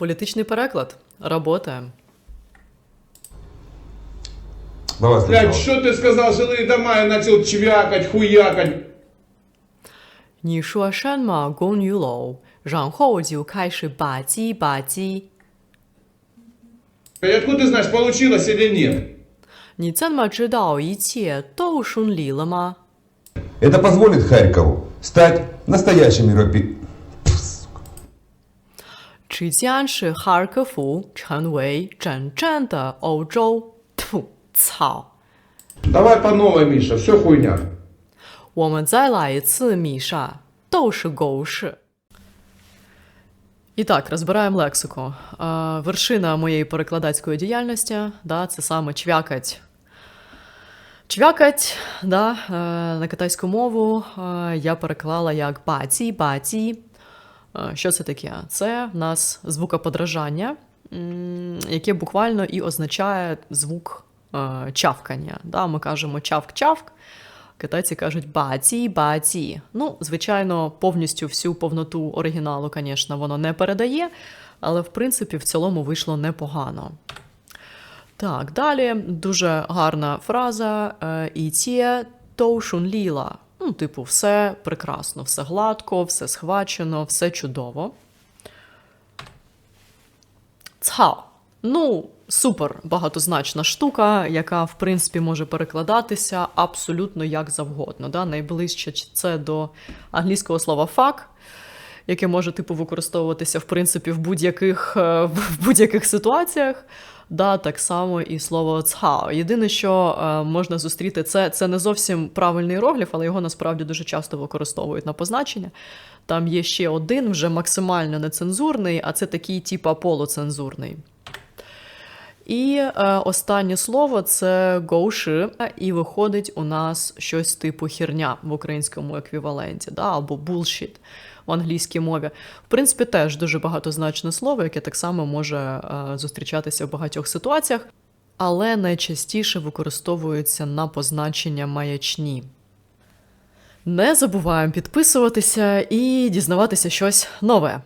Політичний переклад. Работаємо. Давай Блядь, сначала. что ты сказал, жилые дома, я начал чвякать, хуякать. 你说什么公寓楼？然后就开始吧唧吧唧。 Блядь, Откуда ты знаешь, получилось или нет? 你怎么知道一切都顺利了吗？ Это позволит Харькову стать настоящим европе... 这将使哈尔科夫成为真正的欧洲。吐操！ Давай по новой, Миша, все хуйня. 我们再来一次，米莎，都是狗屎。І так, розбираємо лексику. Е, вершина моєї перекладацької діяльності да, це саме чвякать. Чвякать, да, е, на китайську мову е, я переклала як баці, баці. Е, Що це таке? Це в нас звукоподражання, яке буквально і означає звук е, чавкання. Да, ми кажемо чавк-чавк. Китайці кажуть баці, баці. Ну, звичайно, повністю всю повноту оригіналу, звісно, воно не передає, але в принципі в цілому вийшло непогано. Так, далі дуже гарна фраза. е, І ті то шунліла. Ну, типу, все прекрасно, все гладко, все схвачено, все чудово. Цао. Ну, супер багатозначна штука, яка, в принципі, може перекладатися абсолютно як завгодно. Да? Найближче це до англійського слова fuck, яке може типу використовуватися в принципі в будь-яких, е, будь-яких ситуаціях. Да, так само і слово цхао. Єдине, що е, можна зустріти, це, це не зовсім правильний іерогліф, але його насправді дуже часто використовують на позначення. Там є ще один, вже максимально нецензурний, а це такий, типа полуцензурний. І е, останнє слово це гоуши, і виходить у нас щось типу херня в українському еквіваленті, да, або bullshit в англійській мові. В принципі, теж дуже багатозначне слово, яке так само може е, зустрічатися в багатьох ситуаціях, але найчастіше використовується на позначення маячні. Не забуваємо підписуватися і дізнаватися щось нове.